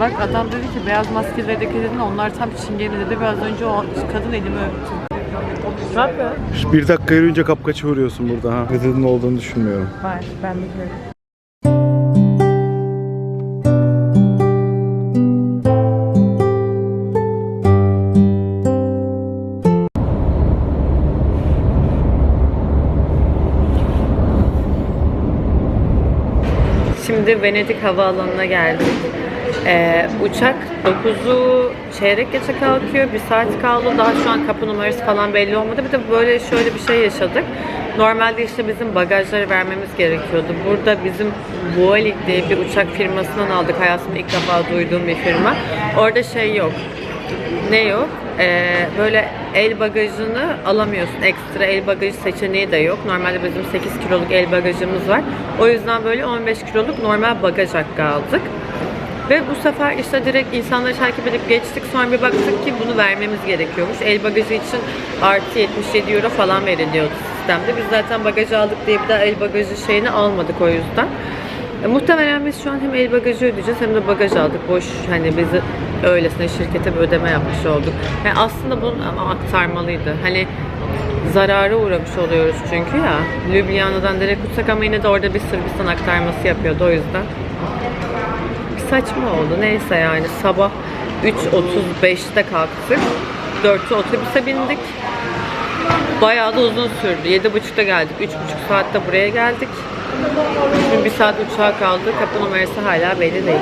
Bak adam dedi ki beyaz maskelere dikkat edin onlar tam çingene dedi ve az önce o kadın elimi öptü. Ne yapıyor? Bir dakika yürüyünce kapkaça uğruyorsun burada ha. Gıdının olduğunu düşünmüyorum. Var ben biliyorum. Şimdi Venedik Havaalanı'na geldik. Ee, uçak 9'u çeyrek geçe kalkıyor. Bir saat kaldı. Daha şu an kapı numarası falan belli olmadı. Bir de böyle şöyle bir şey yaşadık. Normalde işte bizim bagajları vermemiz gerekiyordu. Burada bizim Vueling diye bir uçak firmasından aldık. Hayatımda ilk defa duyduğum bir firma. Orada şey yok. Ne yok? Ee, böyle el bagajını alamıyorsun. Ekstra el bagajı seçeneği de yok. Normalde bizim 8 kiloluk el bagajımız var. O yüzden böyle 15 kiloluk normal bagaj hakkı aldık. Ve bu sefer işte direkt insanları takip edip geçtik. Sonra bir baktık ki bunu vermemiz gerekiyormuş. El bagajı için artı 77 euro falan veriliyordu sistemde. Biz zaten bagaj aldık diye bir daha el bagajı şeyini almadık o yüzden. E, muhtemelen biz şu an hem el bagajı ödeyeceğiz hem de bagaj aldık. Boş hani bizi öylesine şirkete bir ödeme yapmış olduk. Yani aslında bunu ama aktarmalıydı. Hani zarara uğramış oluyoruz çünkü ya. Ljubljana'dan direkt uçsak ama yine de orada bir Sırbistan aktarması yapıyordu o yüzden saçma oldu. Neyse yani sabah 3.35'te kalktık. 4'te otobüse bindik. Bayağı da uzun sürdü. 7.30'da geldik. 3.5 saatte buraya geldik. Şimdi bir saat uçağa kaldı. Kapı numarası hala belli değil.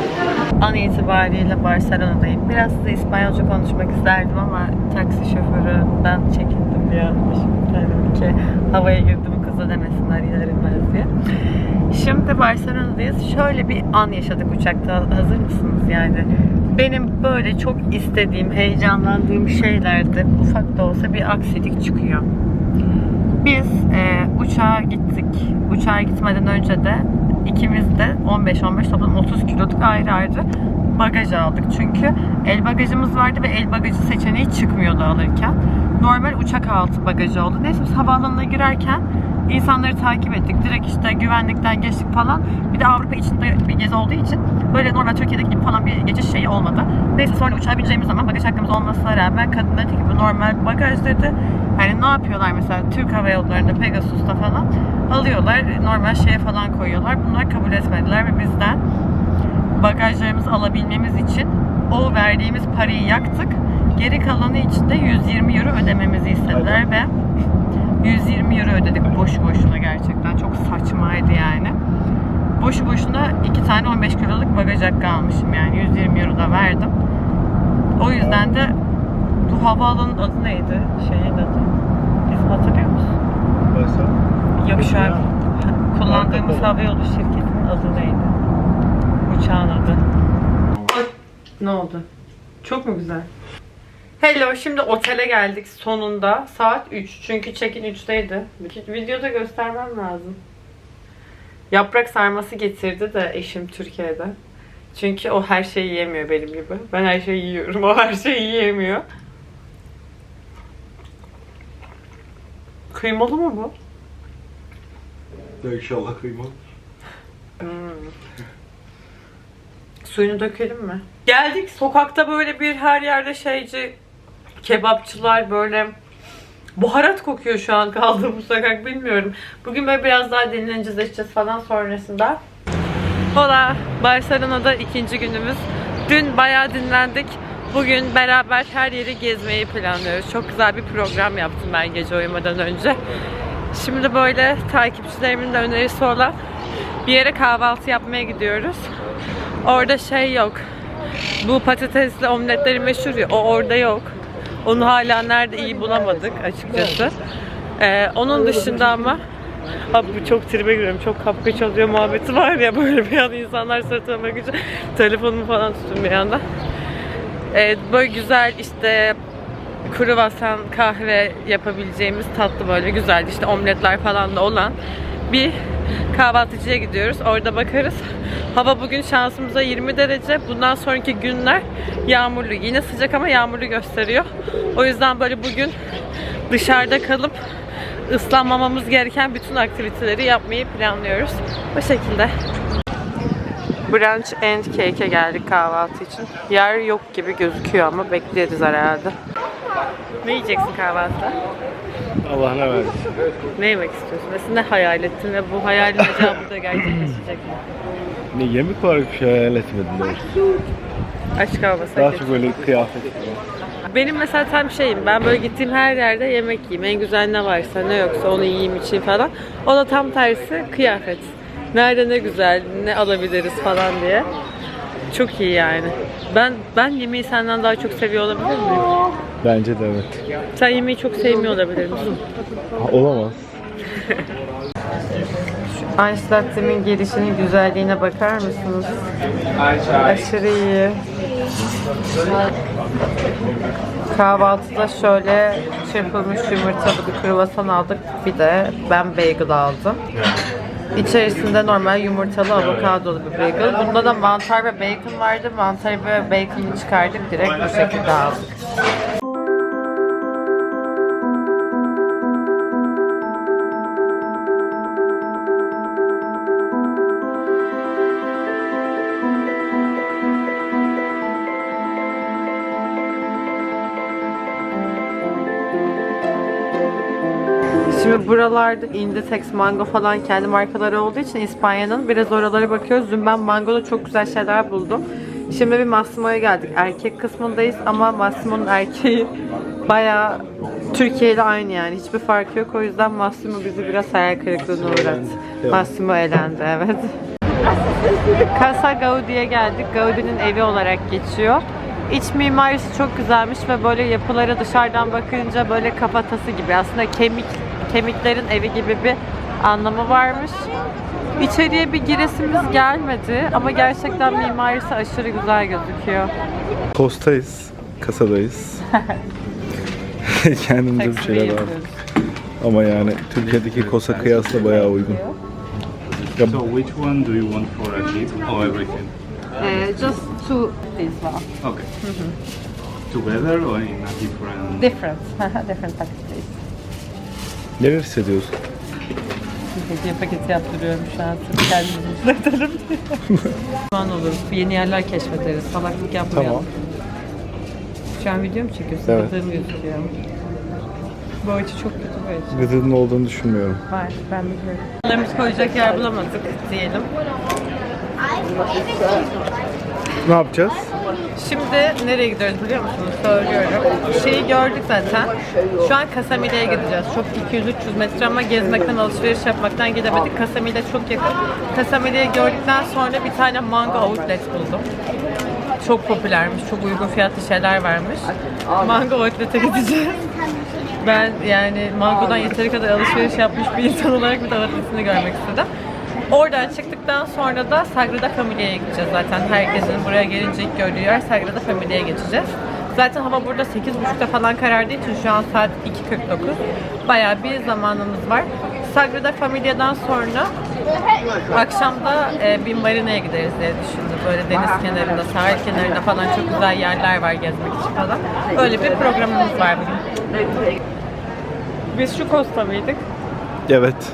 An itibariyle Barcelona'dayım. Biraz size İspanyolca konuşmak isterdim ama taksi şoföründen çekindim ya. Şimdi dedim ki havaya girdim kıza demesinler inerilmez diye. Şimdi Barcelona'dayız. Şöyle bir an yaşadık uçakta. Hazır mısınız yani? Benim böyle çok istediğim, heyecanlandığım şeylerde ufak da olsa bir aksilik çıkıyor. Biz e, uçağa gittik. Uçağa gitmeden önce de ikimiz de 15-15 toplam 30 kiloluk ayrı ayrı bagaj aldık. Çünkü el bagajımız vardı ve el bagajı seçeneği çıkmıyordu alırken. Normal uçak altı bagajı oldu. Neyse biz havaalanına girerken insanları takip ettik. Direkt işte güvenlikten geçtik falan. Bir de Avrupa içinde bir gezi olduğu için böyle normal Türkiye'deki gibi falan bir geçiş şeyi olmadı. Neyse sonra uçağa bineceğimiz zaman bagaj hakkımız olmasına rağmen kadın dedi ki bu normal bagaj dedi. Hani ne yapıyorlar mesela Türk Hava Yolları'nda Pegasus'ta falan alıyorlar normal şeye falan koyuyorlar. Bunlar kabul etmediler ve bizden bagajlarımızı alabilmemiz için o verdiğimiz parayı yaktık. Geri kalanı için de 120 euro ödememizi istediler ve 120 euro ödedik boş boşuna gerçekten. Çok saçmaydı yani. Boşu boşuna iki tane 15 kiloluk bagaj hakkı almışım yani 120 euro da verdim. O yüzden de bu havaalanının adı neydi? Şeyin adı. Biz hatırlıyor musun? Yok şu an kullandığımız havayolu şirketinin adı neydi? Uçağın adı. Ne oldu? Çok mu güzel? Hello, şimdi otele geldik sonunda. Saat 3. Çünkü check-in 3'teydi. Videoda göstermem lazım. Yaprak sarması getirdi de eşim Türkiye'de. Çünkü o her şeyi yiyemiyor benim gibi. Ben her şeyi yiyorum. O her şeyi yiyemiyor. Kıymalı mı bu? Ya inşallah kıymalı. Suyunu dökelim mi? Geldik sokakta böyle bir her yerde şeyci kebapçılar böyle buharat kokuyor şu an kaldığımız sokak bilmiyorum. Bugün böyle biraz daha dinleneceğiz edeceğiz falan sonrasında. Hola Barcelona'da ikinci günümüz. Dün bayağı dinlendik. Bugün beraber her yeri gezmeyi planlıyoruz. Çok güzel bir program yaptım ben gece uyumadan önce. Şimdi böyle takipçilerimin de önerisi olan bir yere kahvaltı yapmaya gidiyoruz. Orada şey yok. Bu patatesli omletleri meşhur ya. O orada yok. Onu hala nerede iyi bulamadık açıkçası. Ee, onun dışında ama Abi bu çok tribe giriyorum. Çok kapka çalıyor muhabbeti var ya böyle bir an insanlar sırtıma bakınca telefonumu falan tutun bir anda. Ee, böyle güzel işte kruvasan kahve yapabileceğimiz tatlı böyle güzel işte omletler falan da olan bir kahvaltıcıya gidiyoruz. Orada bakarız. Hava bugün şansımıza 20 derece. Bundan sonraki günler yağmurlu. Yine sıcak ama yağmurlu gösteriyor. O yüzden böyle bugün dışarıda kalıp ıslanmamamız gereken bütün aktiviteleri yapmayı planlıyoruz. Bu şekilde. Brunch and Cake'e geldik kahvaltı için. Yer yok gibi gözüküyor ama bekleriz herhalde. Ne yiyeceksin kahvaltıda? Allah ne versin. Ne yemek istiyorsun? Mesela ne hayal ettin ve bu hayalin acaba burada gerçekleşecek mi? Ne yemek olarak bir şey hayal etmedim doğrusu. Aç kalmasak Daha çok böyle kıyafet. Benim mesela tam şeyim. Ben böyle gittiğim her yerde yemek yiyeyim. En güzel ne varsa ne yoksa onu yiyeyim için falan. O da tam tersi kıyafet. Nerede ne güzel, ne alabiliriz falan diye. Çok iyi yani. Ben ben yemeği senden daha çok seviyor olabilir miyim? Bence de evet. Sen yemeği çok sevmiyor olabilir misin? Ha, olamaz. Einstein'ın gelişinin güzelliğine bakar mısınız? Aşırı iyi. Kahvaltıda şöyle çırpılmış yumurtalı bir kruvasan aldık. Bir de ben bagel aldım. İçerisinde normal yumurtalı avokadolu bir bagel. Bunda da mantar ve bacon vardı. Mantar ve bacon'ı çıkardık. Direkt bu şekilde aldık. Şimdi buralarda Inditex, Mango falan kendi markaları olduğu için İspanya'nın biraz oralara bakıyoruz. Dün ben Mango'da çok güzel şeyler buldum. Şimdi bir Massimo'ya geldik. Erkek kısmındayız ama Massimo'nun erkeği bayağı Türkiye ile aynı yani. Hiçbir farkı yok. O yüzden Massimo bizi biraz hayal kırıklığına uğrattı. Massimo elendi evet. Casa Gaudi'ye geldik. Gaudi'nin evi olarak geçiyor. İç mimarisi çok güzelmiş ve böyle yapılara dışarıdan bakınca böyle kafatası gibi. Aslında kemik kemiklerin evi gibi bir anlamı varmış. İçeriye bir giresimiz gelmedi ama gerçekten mimarisi aşırı güzel gözüküyor. Kostayız. Kasadayız. Kendimize bir şeyler aldık. Ama yani Türkiye'deki kosa kıyasla bayağı uygun. So which one do you want for a chip or everything? Ee, just two this one. Okay. Together or in a different? Different. Different packet please. neler hissediyorsun? Hediye paketi yaptırıyorum şu an. Sırf kendimizi mutlu edelim diye. Pişman oluruz. Yeni yerler keşfederiz. Salaklık yapmayalım. Tamam. Şu an video mu çekiyorsun? Evet. Gıdığım gözüküyor. Bu açı çok kötü bir açı. Gıdının olduğunu düşünmüyorum. Var, ben biliyorum. Bunlarımızı koyacak yer bulamadık diyelim. Ne yapacağız? Şimdi nereye gidiyoruz biliyor musunuz? Söylüyorum. Şeyi gördük zaten. Şu an Kasamile'ye gideceğiz. Çok 200-300 metre ama gezmekten, alışveriş yapmaktan gidemedik. Kasamile çok yakın. Kasamile'yi gördükten sonra bir tane mango outlet buldum. Çok popülermiş, çok uygun fiyatlı şeyler varmış. Mango outlet'e gideceğiz. Ben yani mangodan yeteri kadar alışveriş yapmış bir insan olarak bir de görmek istedim. Oradan çıktıktan sonra da Sagrada Familia'ya gideceğiz zaten. Herkesin buraya gelince ilk gördüğü yer Sagrada Familia'ya geçeceğiz. Zaten hava burada 8.30'da falan karardığı için şu an saat 2.49. Bayağı bir zamanımız var. Sagrada Familia'dan sonra akşamda e, bir marinaya gideriz diye düşündüm. Böyle deniz kenarında, sahil kenarında falan çok güzel yerler var gezmek için falan. Öyle bir programımız var bugün. Biz şu Costa mıydık? Evet.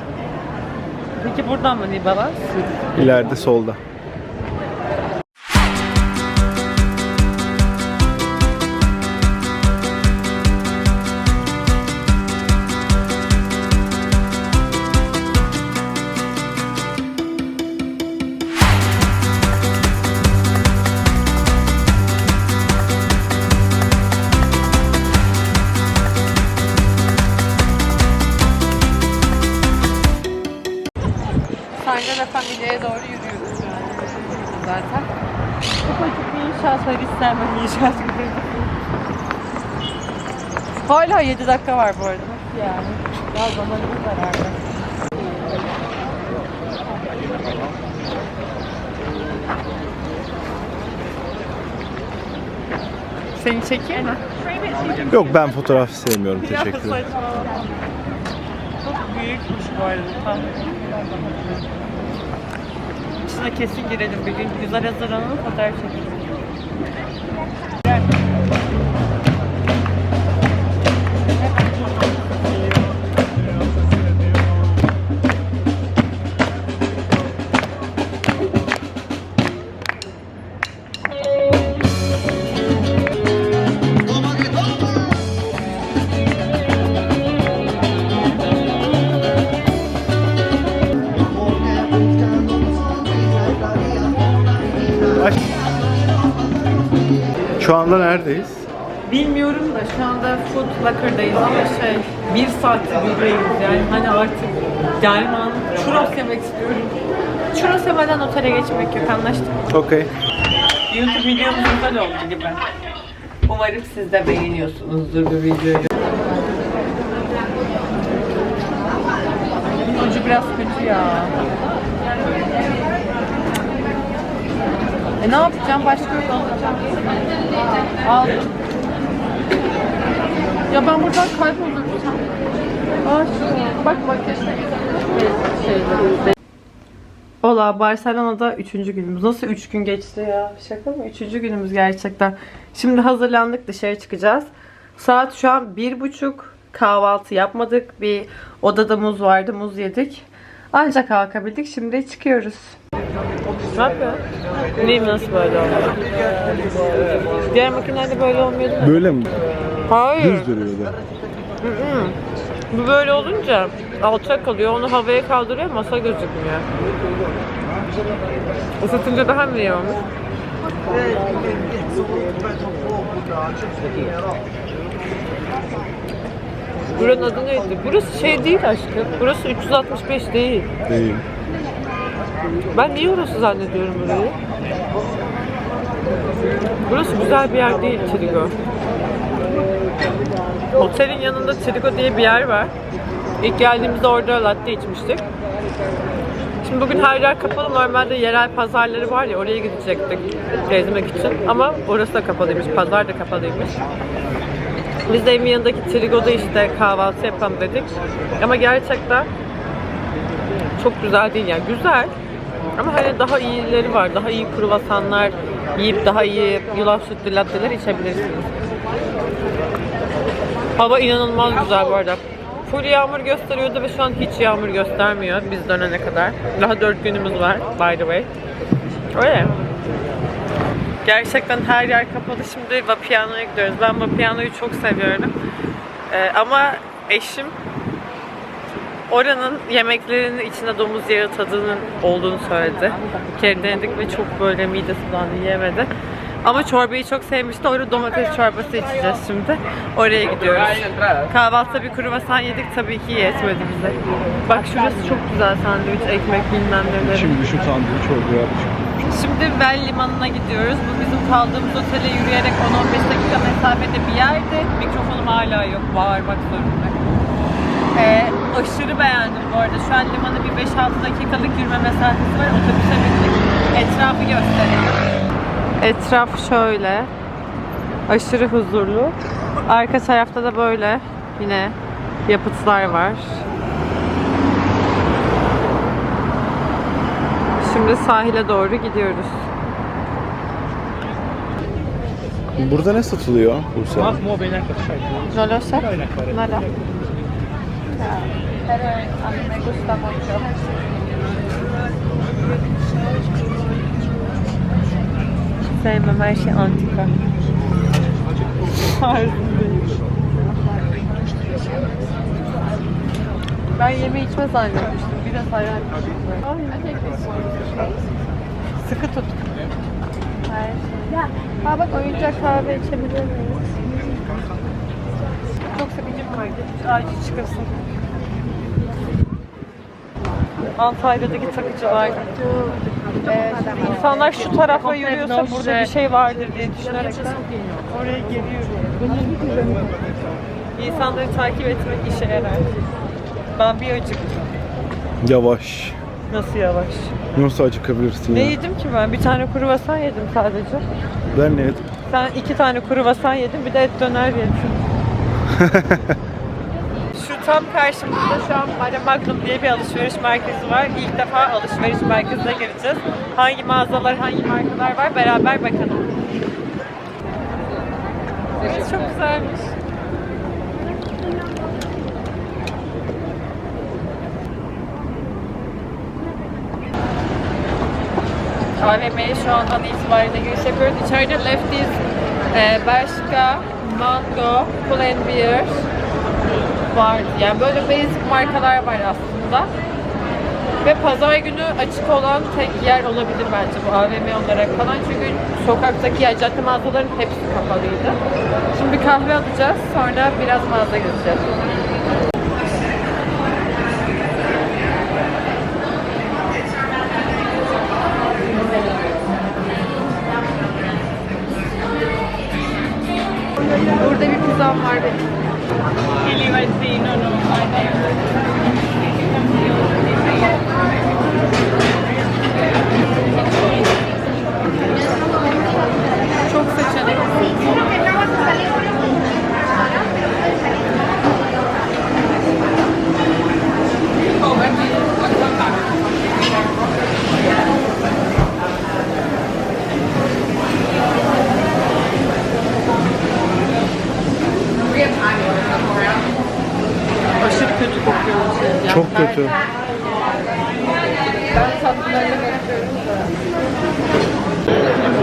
Peki buradan mı Nibalas? İleride solda. Hala 7 dakika var bu arada. Yani? Daha zamanımız var hala. Seni çekeyim mi? Yok ben fotoğraf sevmiyorum. Teşekkür ederim. Çok büyükmüş bu arada. Tam. İçine kesin girelim bir gün. Güzel hazırlanalım fotoğraf çekelim. Neredeyiz? Bilmiyorum da şu anda Food Locker'dayız ama şey bir saattir buradayız yani hani artık gelmem churros yemek istiyorum. Churros yemeden otele geçmek yok anlaştık. Okey. YouTube videomuz güzel oldu gibi. Umarım siz de beğeniyorsunuzdur bu videoyu. Ucu biraz kötü ya. Ne yapacağım? Başka yok alacağım. Al. Ya ben buradan kaybolurum. Aa. Bak güzel. Ola Barcelona'da üçüncü günümüz. Nasıl üç gün geçti ya? Şaka mı? Üçüncü günümüz gerçekten. Şimdi hazırlandık dışarı çıkacağız. Saat şu an bir buçuk. Kahvaltı yapmadık. Bir odada muz vardı. Muz yedik. Ancak kalkabildik. Şimdi çıkıyoruz. Ne yapıyor? Neyim nasıl böyle oluyor? Diğer makinelerde böyle olmuyordu mu? Böyle mi? Hayır. Düz duruyordu. Hı. Bu böyle olunca alçak kalıyor. Onu havaya kaldırıyor masa gözükmüyor. Isıtınca daha mı iyi olmuş? Buranın adı neydi? Burası şey değil aşkım. Burası 365 değil. Değil. Ben niye orası zannediyorum burayı? Burası güzel bir yer değil Trigo. Otelin yanında Trigo diye bir yer var. İlk geldiğimizde orada latte içmiştik. Şimdi bugün her yer kapalı. Normalde yerel pazarları var ya oraya gidecektik gezmek için. Ama orası da kapalıymış. Pazar da kapalıymış. Biz de evin yanındaki Trigo'da işte kahvaltı yapalım dedik. Ama gerçekten çok güzel değil yani. Güzel. Ama hani daha iyileri var. Daha iyi kruvasanlar yiyip daha iyi yulaf sütlü latteler içebilirsiniz. Hava inanılmaz güzel bu arada. Full yağmur gösteriyordu ve şu an hiç yağmur göstermiyor biz dönene kadar. Daha 4 günümüz var by the way. Öyle. Gerçekten her yer kapalı. Şimdi Vapiano'ya gidiyoruz. Ben Vapiano'yu çok seviyorum. Ee, ama eşim oranın yemeklerinin içinde domuz yağı tadının olduğunu söyledi. Bir kere denedik ve çok böyle midesi bulandı yiyemedi. Ama çorbayı çok sevmişti. Orada domates çorbası içeceğiz şimdi. Oraya gidiyoruz. Kahvaltıda bir kruvasan yedik. Tabii ki yetmedi bize. Bak şurası çok güzel sandviç, ekmek bilmem neleri. Şimdi şu sandviç oldu ya. Şimdi Vel Limanı'na gidiyoruz. Bu bizim kaldığımız otele yürüyerek 10-15 dakika mesafede bir yerde. Mikrofonum hala yok. Bağırmak zorundayım. Ee, aşırı beğendim bu arada. Şu an limanı bir 5-6 dakikalık yürüme mesafesi var. Otobüse bindik. Etrafı göstereyim. Etraf şöyle. Aşırı huzurlu. Arka tarafta da böyle yine yapıtlar var. Şimdi sahile doğru gidiyoruz. Burada ne satılıyor Buse? No lo sé. No lo. Pero a mí me gusta mucho. Sevmem her şey antika. Tarzım değil. Ben yeme içme zannetmiştim. Biraz hayal Sıkı tut. Şey. Aa bak oyuncak kahve içebilir miyiz? Çok sıkıcı bir market. Acil çıkasın. Antalya'daki takıcılar. Şimdi insanlar şu tarafa yürüyorsa burada bir şey vardır diye düşünerek oraya geliyorum. İnsanları takip etmek işe yarar. Ben bir acıktım. Yavaş. Nasıl yavaş? Nasıl acıkabilirsin Ne ya? yedim ki ben? Bir tane kruvasan yedim sadece. Ben ne yedim? Sen iki tane kruvasan yedin, bir de et döner yedin. Şu tam karşımızda şu an Mare Magnum diye bir alışveriş merkezi var. İlk defa alışveriş merkezine gireceğiz. Hangi mağazalar, hangi markalar var beraber bakalım. Evet, çok güzelmiş. AVM'ye şu andan itibariyle giriş yapıyoruz. İçeride Lefties, e, Bershka, Mango, Pull and Beer var. Yani böyle basic markalar var aslında. Ve pazar günü açık olan tek yer olabilir bence bu AVM olarak falan. Çünkü sokaktaki yer, cadde mağazaların hepsi kapalıydı. Şimdi bir kahve alacağız. Sonra biraz mağaza gezeceğiz. Burada bir pizzam var benim. Çok seçenek. Kötü kokuyor bu şey. Çok kötü. Ben tatlılarını bekliyorum da.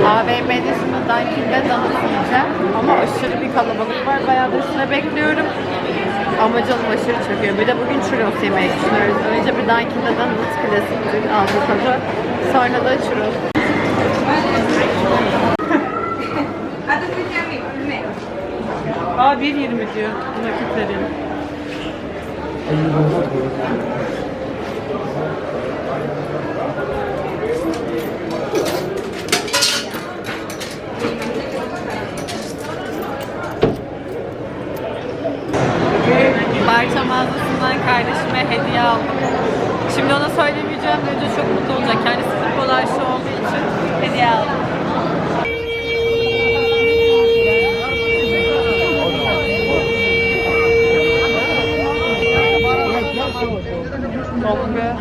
AVM'de şimdi Dunkin'de donut yiyeceğim. Ama aşırı bir kalabalık var. Bayağıdır sıra bekliyorum. Ama canım aşırı çekiyor. Bir de bugün churros yemeyi düşünüyoruz. Önce bir Dunkin'de donut klasiktir Avrupa'da. Sonra da churros. Aa 1.20 diyor. Nakit vereyim. Barça mağazasından kardeşime hediye. Şimdi ona söylemeyeceğim önce çok mutlu olacak. Kendisi futbol aşığı olduğu için hediye aldım. Oh be.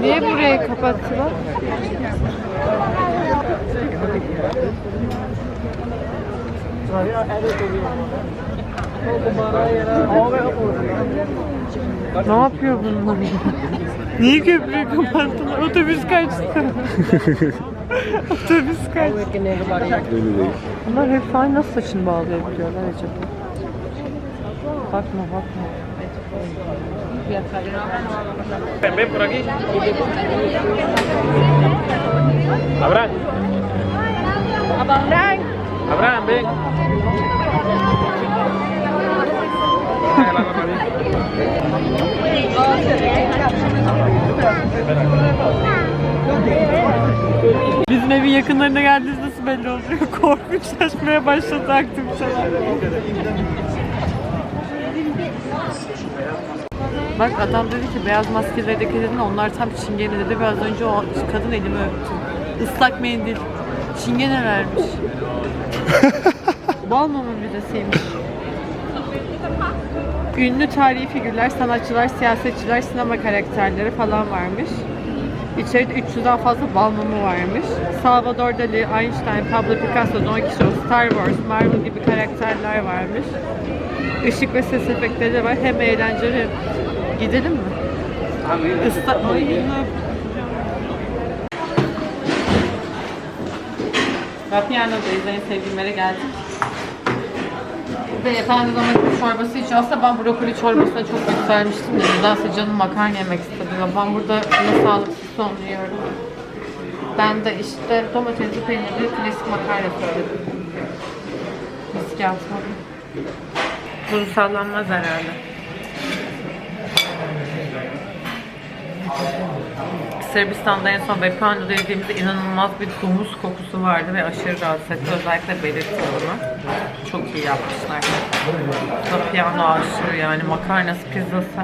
Niye burayı kapattılar? Ne yapıyor bunlar? Niye köprüyü kapattılar? Otobüs kaçtı. Otobüs kaçtı. Öyle değil. Bunlar hep aynı nasıl saçını bağlayabiliyorlar acaba? Bakma bakma. Ven por aquí. Abraham. Abraham, ven. Bizim evin yakınlarına geldiğiniz nasıl belli oluyor? Korkunçlaşmaya başladı aktiviteler. Bak adam dedi ki beyaz maskelere dikkat edin onlar tam çingene dedi. Biraz önce o kadın elimi öptü. Islak mendil. Çingene vermiş. Bal mumu müzesiymiş. Ünlü tarihi figürler, sanatçılar, siyasetçiler, sinema karakterleri falan varmış. İçeride 300'den fazla bal mumu varmış. Salvador Dali, Einstein, Pablo Picasso, Don Quixote, Star Wars, Marvel gibi karakterler varmış. Işık ve ses efektleri var. Hem eğlenceli. Gidelim mi? Isla... Ay, Vapiano'dayız. En sevdiğim yere geldik. Beyefendi domates çorbası içiyor. Aslında ben brokoli çorbasına çok yükselmiştim de nedense canım makarna yemek istedi. Ve Ben burada ne sağlıksız son yiyorum. Ben de işte domatesli peynirli klasik makarna söyledim. Riske atmadım. Bunu sallanmaz herhalde. Sırbistan'da en son Vapiano'da yediğimizde inanılmaz bir domuz kokusu vardı ve aşırı rahatsız etti. Özellikle belirtti bunu. Çok iyi yapmışlar. Vapiano aşırı yani makarnası, pizzası.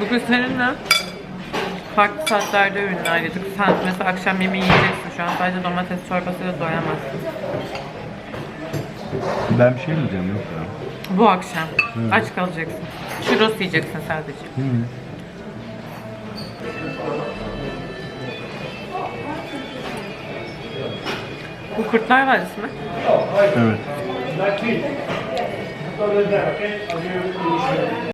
Bugün seninle farklı saatlerde ürünler yedik. Sen mesela akşam yemeği yiyeceksin. Şu an sadece domates çorbasıyla doyamazsın. Ben bir şey mi diyeceğim yok ya. Bu akşam. Aç kalacaksın. Churros yiyeceksin sadece. Bu Kurtlar Vadisi mi? Evet.